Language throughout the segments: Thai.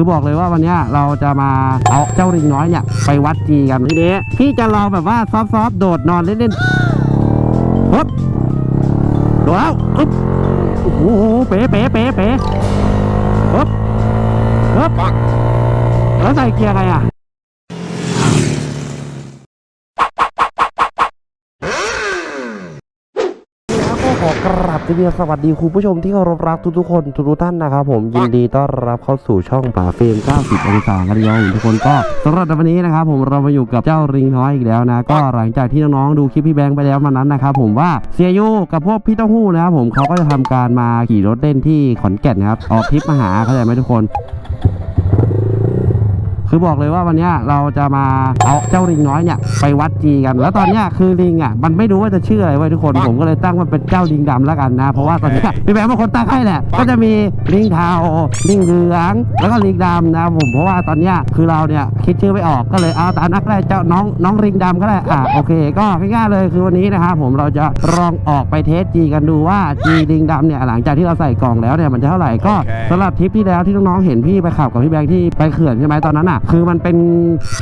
คือบอกเลยว่าวันนี้เราจะมาเอาเจ้าริงน้อยเนี่ยไปวัดจีกันทีนี้พี่จะลองแบบว่าซอฟต์ๆโดดนอนเล่นๆฮึบโดดแล้วอึ๊บโอ้โหเป๋เป๋เป๋เป๋ฮึบฮึบแล้วใส่เกียร์อะไรอะ ขอกราบทีเดียวสวัสดีคุณผู้ชมที่เคารพรักทุกๆคนทุกๆท่านนะครับผมยินดีต้อนรับเข้าสู่ช่องป่าเฟรม90องศากันยองทุกคนก็สำหรับวันนี้นะครับผมเรามาอยู่กับเจ้าริงน้อยอีกแล้วนะ ก็หลังจากที่น้องๆดูคลิปพี่แบงค์ไปแล้ววันนั้นนะครับผมว่าเซียยูกับพวกพี่เต้าหู้นะครับผมเขาก็จะทำการมาขี่รถเล่นที่ขอนแก่นนะครับออกทริปมาหาเข้าใจไหมทุกคน คือบอกเลยว่าวันเนี้ยเราจะมาเอาเจ้าลิงน้อยเนี่ยไปวัดจีกัน แล้วตอนเนี้ยคือลิงอะมันไม่รู้ว่าจะชื่ออะไรไว้ยทุกคนผมก็เลยตั้งมันเป็นเจ้าลิงดำแล้วกันนะ เพราะว่าตอนเนี้ยพี่แบงค์เป็นคนตั้งให้แหละก็จะมีลิงเทาลิงเหลืองแล้วก็ลิงดำนะครับผมเพราะว่าตอนเนี้ยคือเราเนี่ยคิดชื่อไม่ออกก็เลยเอาตามนักแรกเจ้าน้องน้องลิงดำก็ได้อะโอเค ก็ง่ายๆเลยคือวันนี้นะครับผมเราจะลองออกไปเทสจีกันดูว่าจีลิงดำเนี่ยหลังจากที่เราใส่กล่องแล้วเนี่ยมันจะเท่าไหร่ก็โอเคสำหรับทริปที่แล้วที่น้องๆเห็นพี่ไปขับกับพี่แบงค์ที่ไปเขื่อนใช่ไหมตอนนั้นอะคือมันเป็น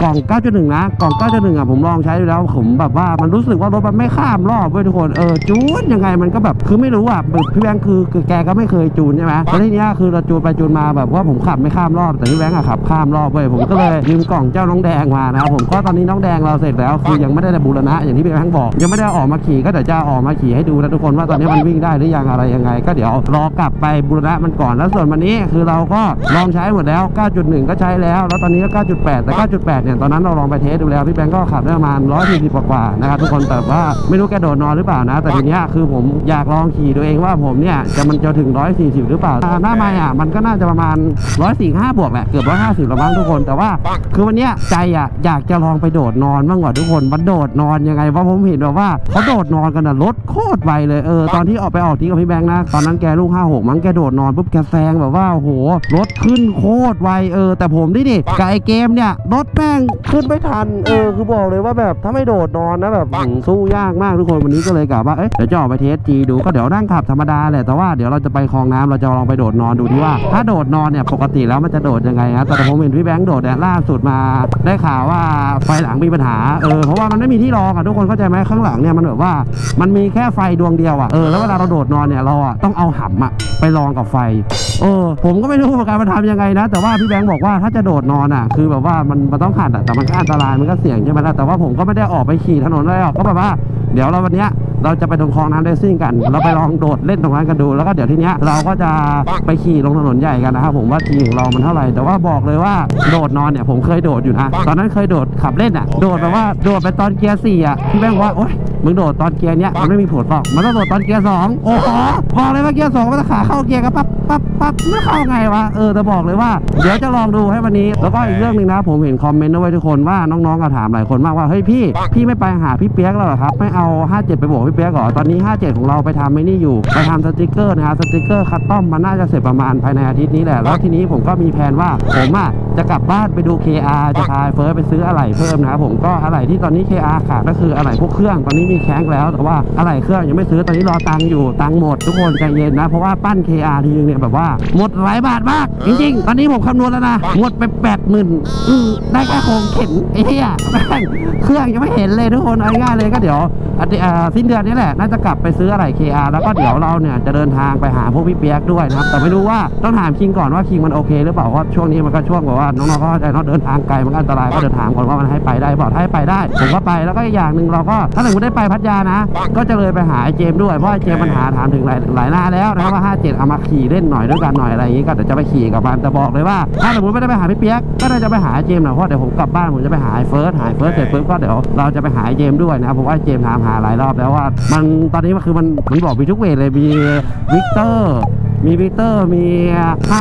กล่อง 9.1 นะ กล่อง 9.1 อะ ผมลองใช้ดูแล้ว ผมแบบว่ามันรู้สึกว่ารถมันไม่ข้ามรอบเว้ยทุกคน เออ จูนยังไงมันก็แบบ คือไม่รู้อะพี่แบงค์คือคือแกก็ไม่เคยจูนใช่ไหมแล้วทีเนี้ยคือเราจูนไปจูนมาแบบว่าผมขับไม่ข้ามรอบ แต่พี่แบงค์อะขับข้ามรอบเว้ย ผมก็เลยยืมกล่องเจ้าน้องแดงมานะครับผมก็ตอนนี้น้องแดงเราเสร็จแล้ว คือยังไม่ได้บูรณะอย่างที่พี่แบงค์บอก ยังไม่ได้ออกมาขี่ก็เดี๋ยวจะอออกมาขี่ให้ดูนะทุกคนว่าตอนนี้มันวิ่งได้หรือยังอะไรยังไง ก็เดี๋ยวรอกลับไปบูรณะมันก่อนแล้วส่วนวันนี้คือเราก็ลองใช้หมดแล้ว 9.1 ก็ใช้แล้ว แล้วตอนนี้ก็9.8 แต่ 9.8 เนี่ย ตอนนั้นเราลองไปเทสดูแล้ว พี่แบงค์ก็ขับได้ประมาณ140กว่าๆนะครับทุกคน แต่ว่าไม่รู้แกโดดนอนหรือเปล่านะ แต่ทีเนี้ยคือผมอยากลองขี่ตัวเองว่าผมเนี่ยจะมันจะถึง 140 หรือเปล่าอ่าหน้าไม้อะมันก็น่าจะประมาณ 145 บวกแหละ เกือบ 150 แล้วมั้งทุกคน แต่ว่าคือวันเนี้ยใจอะอยากจะลองไปโดดนอนบ้างว่ะทุกคน มันโดดนอนยังไงวะผมเห็นแบบว่าเขาโดดนอนกันอะรถโคตรไวเลย เออ ตอนที่ออกไปออกที่กับพี่แบงค์นะ ตอนนั้นแกลูก 56 มั้ง แกโดดนอนปุ๊บแกแซงแบบว่าโอ้โห รถขึ้นโคตรไว เออ แต่ผมนี่ดิกับไอเกมเนี่ยรถแม่งขึ้นไม่ทัน เออคือบอกเลยว่าแบบถ้าไม่โดดนอนนะแบบหืมสู้ยากมากทุกคนวันนี้ก็เลยกะว่าเอ๊ะเดี๋ยวจะออกไปเทสจีดูก็เดี๋ยวนั่งขับธรรมดาแหละแต่ว่าเดี๋ยวเราจะไปคลองน้ำเราจะลองไปโดดนอนดูที่ว่า ถ้าโดดนอนเนี่ยปกติแล้วมันจะโดดยังไงฮะแต่ผมเห็นพี่แบงค์โดดเนี่ยล่าสุดมา ได้ข่าวว่าไฟหลังมีปัญหาเออเพราะว่ามันไม่มีที่รองอะทุกคนเข้าใจไหมข้างหลังเนี่ยมันแบบว่ามันมีแค่ไฟดวงเดียวอะเออแล้วเวลาเราโดดนอนเนี่ยเราอะต้องเอาหำอะไปรองกับไฟเออผมก็ไม่รู้เหมือนกันมันทำยังไงนะ แต่ว่าพี่แบงค์บอกว่าถ้าจะโดดนอนอะคือแบบว่ามันมันต้องขัดอะแต่มันก็อันตรายมันก็เสี่ยงใช่ไหมล่ะแต่ว่าผมก็ไม่ได้ออกไปขี่ถนนอะไรหรอกก็แบบว่า เดี๋ยวเราวันเนี้ย เราจะไปตรงคลองน้ำเรซิ่งกัน เราไปลองโดดเล่นตรงนั้นกันดูแล้วก็เดี๋ยวทีเนี้ยเราก็จะไปขี่ลงถนนใหญ่กันนะครับผมว่าทีของเรามันเท่าไหร่แต่ว่าบอกเลยว่าโดดนอนเนี่ยผมเคยโดดอยู่นะตอนนั้นเคยโดดขับเล่นอะโดดแบบว่าโดดไปตอนเกียร์สี่อะพี่แบงว่าโอ๊ยมึงโดดตอนเกียร์เนี้ยมันไม่มีผลหรอกมันต้องโดดตอนเกียร์สองโอ้โหบอกเลยว่าเกียร์สองมันจะขาเข้าเกียร์กันปั๊บปั๊บปั๊บไม่เข้าไงวะเออแต่บอกเลยว่าเดี๋ยวจะลองดูให้วันนี้แล้วก็อีกเรื่องหนึ่งนะผมเห็นคอมเมนต์ด้วยทุกคนว่าน้องๆก็ถามหลายคนมากว่าเฮ้ยพี่พี่ไม่ไปหาพี่เปียกแล้วเหรอครับไม่เอา 57 ไปบอกพี่เปียกเหรอตอนนี้ 57 ของเราไปทำไม่นี่อยู่ ไปทำสติกเกอร์นะครับสติกเกอร์คัสตอมมันน่าจะเสร็จประมาณภายในอาทิตย์นี้แหละ แล้วทีนี้ผมก็มีแผนว่าผมอะจะกลับบ้านไปดู KR จะพาเฟิร์สไปซื้ออะไหล่เพิ่มนะครับผมก็อะไหล่ที่ตอนนี้ KR ขาดก็คืออะไหล่พวกเครื่องตอนนี้มีแข้งแล้วแต่ว่าอะไหล่เครื่องยังไม่ซื้อตอนนี้รอตังค์อยู่ตังค์หมดทุกคนใจเย็นนะเพราะว่าปั้น KR ทีนึงเนี่ยแบบว่าหมดหลายบาทมากจริงๆ ตอนนี้ผมคำนวณแล้วนะหมดไปแปดหมื่นได้แค่โครงเข็นไอ้เหี้ยเครื่องยังไม่เห็นเลยทุกคนเอาง่ายเลยก็เดี๋ยว อาทิตย์อ่าสิ้นเดือนนี้แหละน่าจะกลับไปซื้ออะไร KR แล้วก็เดี๋ยวเราเนี่ยจะเดินทางไปหาพวกพี่เปียกด้วยนะครับแต่ไม่รู้ว่าต้องถามคิงก่อนว่าคิงมันโอเคหรือเปล่าเพราะช่วงนี้มันก็ช่วงแบบว่าน้องๆก็เข้าใจเนาะเดินทางไกลมันก็อันตรายก็เดินถามก่อนว่ามันให้ไปได้เปล่าถ้าให้ไปได้ผมก็ไปแล้วก็อีกอย่างหนึ่งเราก็ถ้าสมมติได้ไปพัทยานะ ก็จะเลยไปหาไอ้เจมส์ด้วยเพราะไอ้เจมส์มันหาถามถึงหลายหลายหน้าแล้วนะครับว่า57เอามาขี่เล่นหน่อยด้วยกันหน่อยอะไรอย่างงี้ก็เดี๋ยวจะไปขี่กับมันแต่บอกเลยว่า ถ้าสมมติไม่ได้ไปหาพี่เปียกก็น่าจะไปหาไอ้เจมส์น่อยเพราะเดี๋ยวผมกลับบ้านผมจะไปหาไอ้เฟิร์สหาไอ้เฟิร์สเสร็จปุ๊บก็เดี๋ยวเราจะไปหาไอ้เจมส์ด้วยนะครับผมว่าไอ้เจมส์ถามหาหลายรอบแล้วว่า มันตอนนี้มันคือมันมันบอกมีทุกเวทเลยมีวิกเตอร์ มีวิกเตอร์มี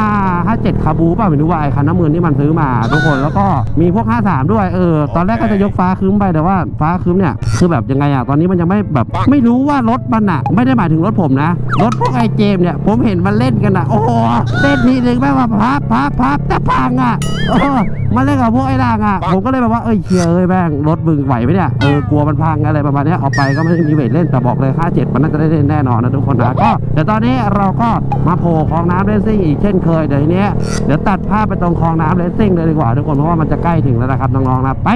5 57คาบูป่ะไม่รู้ว่าไอ้คันน้ำเงินที่มันซื้อมาทุกคนแล้วก็มีพวก 53 ด้วยเออตอนแรกก็จะยกฟ้าคืมไปแต่ว่าฟ้าคืมเนี่ยคือแบบยังไงอะตอนนี้มันยังไม่แบบไม่รู้ว่ารถมันอะไม่ได้หมายถึงรถผมนะรถพวกไอ้เจมส์เนี่ยผมเห็นมันเล่นกันอะโอ้โหเต้นทีนึงแม่งว่าพับพับพับจะพังอะเออมาเล่นกับพวกไอ้ด่างอะผมก็เลยแบบว่าเอ้ยเชียเอ้ยแม่งรถมึงไหวไหมเนี่ยเออกลัวมันพังอะไรประมาณเนี้ยเอาไปก็ไม่ได้มีเวทเล่นแต่บอกเลย 57 มันน่าจะได้เล่นแน่นอนนะทุกคนนะก็เดี๋ยวตอนนี้เราก็มาโผล่คลองน้ำเลสซิ่งอีกเช่นเคยเดี๋ยวทีนี้เดี๋ยวตัดภาพไปตรงคลองน้ำเลสซิ่งเลยดีกว่าทุกคนเพราะว่ามันจะใกล้ถึงแล้วนะครับน้องๆนะไป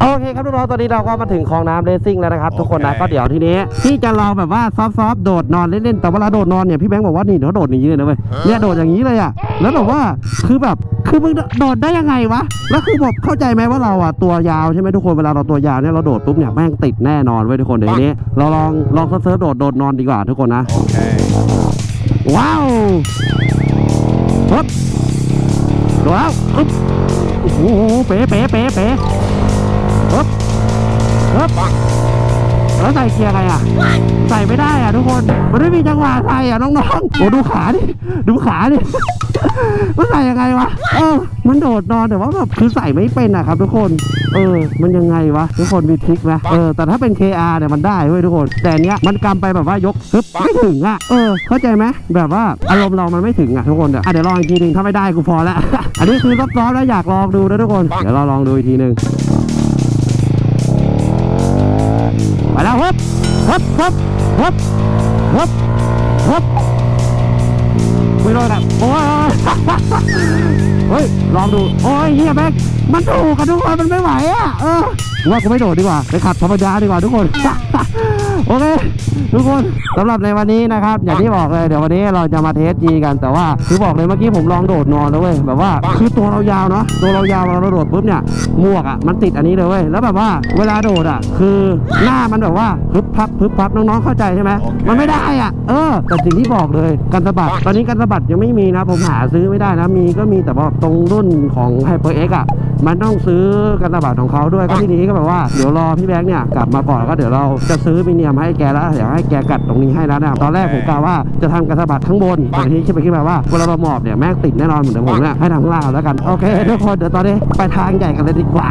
โอเคครับทุกคนตอนนี้เราก็มาถึงคลองน้ำเลสซิ่งแล้วนะครับทุกคนนะก็เดี๋ยวทีนี้ที่จะลองแบบว่าซอฟต์ๆโดดนอนเล่นๆแต่เวลาโดดนอนเนี่ยพี่แบงค์บอกว่านี่เดี๋ยวโดดอย่างนี้เลยนะเว้ยเนี่ยโดดอย่างนี้เลยอะแล้วแบบว่าคือแบบคือมึงโดดได้ยังไงวะ แล้วคือแบบเข้าใจไหมว่าเราอะตัวยาวใช่ไหมทุกคนเวลาเราตัวยาวเนี่ยเราโดดปุ๊บเนี่ยแม่งติดแน่นอนเว้ยทุกคนเดี๋ยวทีนี้เราลองลองเซิร์ฟๆโดดโดดนอนดีกว่าทุกคนนะ ว้าวฮึบโดดแล้วฮึบโอ้โหเป๋เป๋เป๋เป๋ฮึบฮึบ แล้วใส่เกียร์ไงอะ ใส่ไม่ได้อะทุกคนมันไม่มีจังหวะใส่อะน้องๆโอ้ดูขาดิดูขาดิมันใส่ยังไงวะเออมันโดดนอนแต่ว่าแบบคือใส่ไม่เป็นอะครับ ทุกคนเออ มันยังไงวะทุกคนมีทริคไหมเออแต่ถ้าเป็น KR เนี่ยมันได้เว้ยทุกคน แต่เนี้ยมันกำไปแบบว่ายกฮึบไม่ถึงอะเออเข้าใจไหมแบบว่าอารมณ์เรามันไม่ถึงอะทุกคนเดี๋ยวอะเดี๋ยวลองอีกทีหนึงถ้าไม่ได้กูพอแล้วอันนี้คือซ้อมๆแล้วอยากลองดูนะทุกคนเดี๋ยวเราลองดูอีกทีหนึง ฮึบฮึบฮึบฮึบฮึบไม่รอดอะโอ้ยเฮ้ยลองดูโอ้ยเฮียแม็กมันถูกกันทุกคนมันไม่ไหวอะเออว่ากูไม่โดดดีกว่าไปขับธรรมดาดีกว่าทุกคน โอเคทุกคนสำหรับในวันนี้นะครับ อย่างที่บอกเลยเดี๋ยววันนี้เราจะมาเทสยีกันแต่ว่าคือบอกเลยเมื่อกี้ผมลองโดดนอนแล้วเว้ยแบบว่าคือตัวเรายาวเนาะตัวเรายาวเราโดดปุ๊บเนี่ยหมวกอะมันติดอันนี้เลยเว้ยแล้วแบบว่าเวลาโดดอะ คือหน้ามันแบบว่าพึบพับพึบพับน้องๆเข้าใจใช่ไหมมันไม่ได้อะเออ แต่สิ่งที่บอกเลยกันสะบัดตอนนี้กันสะบัดยังไม่มีนะ ผมหาซื้อไม่ได้นะมีก็มีแต่ว่าตรงรุ่นของ HyperX อะมันต้องซื้อกันสะบัดของเขาด้วยก็ทีนี้ก็แบบว่าเดี๋ยวรอพี่แบงค์เนี่ยกลับมาก่อนแล้วก็เดี๋ยวเราจะซื้อมิเนียมให้แกแล้วเดี๋ยวให้แกกัดตรงนี้ให้แล้วนะตอนแรกผมกะว่าจะทำกันสะบัดทั้งบนแต่ทีนี้คิดไปคิดมาว่าเวลาเราหมอบเนี่ยแม่งติดแน่นอนเหมือนเดิมผมเนี่ยให้ทางข้างล่างแล้วกันโอเคทุกคนเดี๋ยวตอนนี้ไปทางใหญ่กันเลยดีกว่า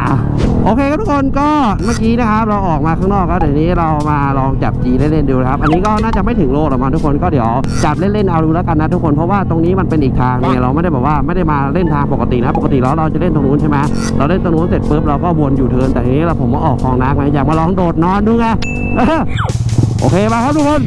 โอเคครับทุกคนก็เมื่อกี้นะครับเราออกมาข้างนอกแล้วเดี๋ยวนี้เรามาลองจับจีเล่นๆดูนะครับอันนี้ก็น่าจะไม่ถึงโลหรอกมั้งทุกคนก็เดี๋ยวจับเล่นๆเอาดูแล้วกันนะทุกคนเพราะว่าตรงนี้มันเป็นอีกทางเนี่ยเราไม่ได้แบบว่าไม่ได้มาเล่นทางปกตินะปกติแล้วเราจะเล่นตรงนู้นใช่ไหมเราเล่นตรงนู้นเสร็จปุ๊บเราก็วนอยู่เทิร์นแต่ทีนี้เราผมมาออกคลองน้ำไงอยากมาลองโดดนอนดูไงเออโอเคมาครับทุกคน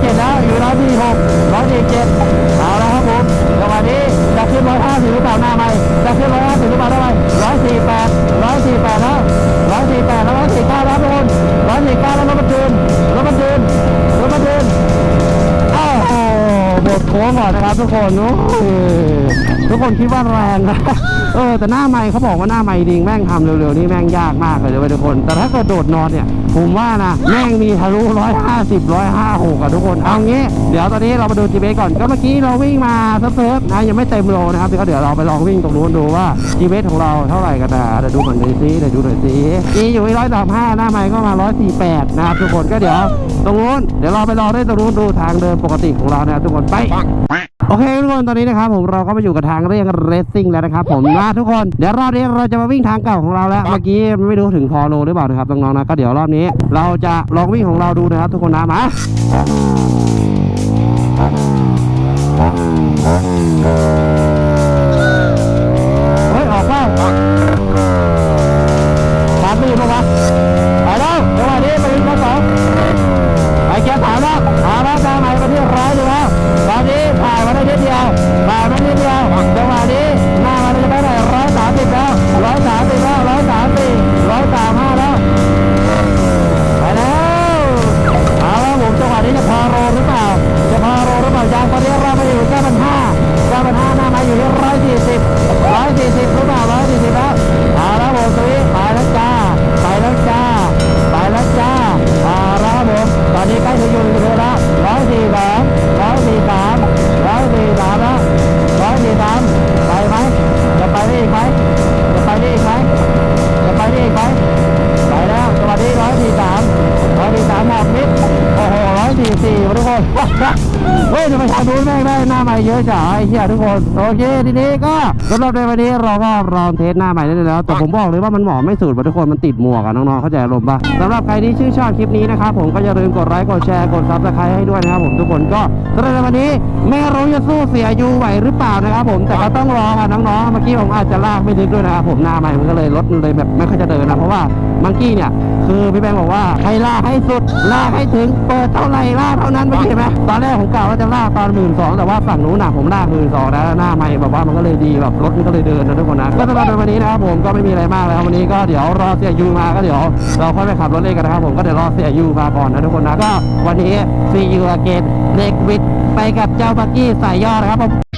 เจ็ดแล้วอยู่ร้อยสี่หกร้อยสี่เจ็ดเอาแล้วครับผมจังหวะนี้จะขึ้นร้อยห้าสิบหรือเปล่าหน้าไม่จะขึ้นร้อยห้าสิบหรือเปล่าได้ไหมร้อยสี่แปดร้อยสี่แปดแล้วร้อยสี่แปดแล้วร้อยสี่เก้าแล้วทุกคนร้อยสี่เก้าแล้วรถบรรทุนรถบรรทุนรถบรรทุนอ้าวโอ้โหหมดโค้งก่อนนะครับทุกคนโอ้ย ทุกคนคิดว่าแรงนะเออแต่หน้าไม่เขาบอกว่าหน้าไม่ดิงแม่งทำเร็วๆนี่แม่งยากมากเลยเว้ยทุกคน แต่ถ้าเกิดโดดนอนเนี่ยผมว่านะแม่งมีทะลุร้อยห้าสิบร้อยห้าหกอะทุกคนเอางี้เดี๋ยวตอนนี้เรามาดู GPS ก่อนก็เมื่อกี้เราวิ่งมาเซิร์ฟๆนะยังไม่เต็มโลนะครับเดี๋ยวก็เดี๋ยวเราไปลองวิ่งตรงนู้นดูว่า GPS ของเราเท่าไหร่กันนะเดี๋ยวดูหน่อยสิเดี๋ยวดูหน่อยสิจีอยู่ที่ร้อยสามห้าหน้าไม้ก็มาร้อยสี่แปดนะครับทุกคนก็เดี๋ยวตรงนู้นเดี๋ยวเราไปลองได้ตรงนู้นดูทางเดินปกติของเรานะครับทุกคนไป โอเคทุกคนตอนนี้นะครับผมเราก็มาอยู่กับทางเรียกเรซซิ่งแล้วนะครับผมนะทุกคนเดี๋ยวรอบนี้เราจะมาวิ่งทางเก่าของเราแล้วเมื่อกี้ไม่รู้ถึงพอโลหรือเปล่านะครับน้องๆนะก็เดี๋ยวรอบนี้ เราจะลองวิ่งของเราดูนะครับ ทุกคนนะมาเฮ้ยออกแล้วผ่านไปอยู่ปะวะไปแล้วจังหวะนี้ไปวิ่ง งนู้นแม่งได้หน้าใหม่เยอะจ้ะไอ้เหี้ยทุกคนโอเคทีนี้ก็สำหรับในวันนี้เราก็ลองเทสหน้าใหม่ได้แล้ว แต่ผมบอกเลยว่ามันเหมาะไม่สุดว่ะทุกคนมันติดหมวกอะน้องๆเข้าใจอารมณ์ปะสำหรับใครที่ชื่นชอบคลิปนี้นะครับผมก็อย่าลืมกดไลค์กดแชร์กดซับสไครต์ให้ด้วยนะครับผมทุกคนก็สำหรับในวันนี้ไม่รู้จะสู้เสียยูไหวหรือเปล่านะครับผมแต่ก็ต้องรอค่ะน้องๆเมื่อกี้ผมอาจจะลากไม่ลึกด้วยนะครับผมหน้าใหม่มันก็เลยรถมันเลยแบบไม่ค่อยจะเดินนะเพราะว่ามังกี้เนี่ย คือพี่แบงค์บอกว่าให้ลากให้สุดลากให้ถึงเปิดเท่าไหร่ลากเท่านั้นไม่ใช่ไหมตอนแรกผมกล่าวว่าจะลากตอนหมื่นสองแต่ว่าฝั่งนู้นน่ะผมลากหมื่นสองแล้วหน้าไม่แบบว่ามันก็เลยดีแบบรถมันก็เลยเดินนะทุกคนนะก็สำหรับวันนี้นะครับผมก็ไม่มีอะไรมากแล้ววันนี้ก็เดี๋ยวรอเสียยูมาก็เดี๋ยวเราค่อยไปขับรถเล่นกันนะครับผมก็เดี๋ยวรอเสียยูมาก่อนนะทุกคนนะก็วันนี้ see you again next week ไปกับเจ้าบักกี้สายย่อนะครับผม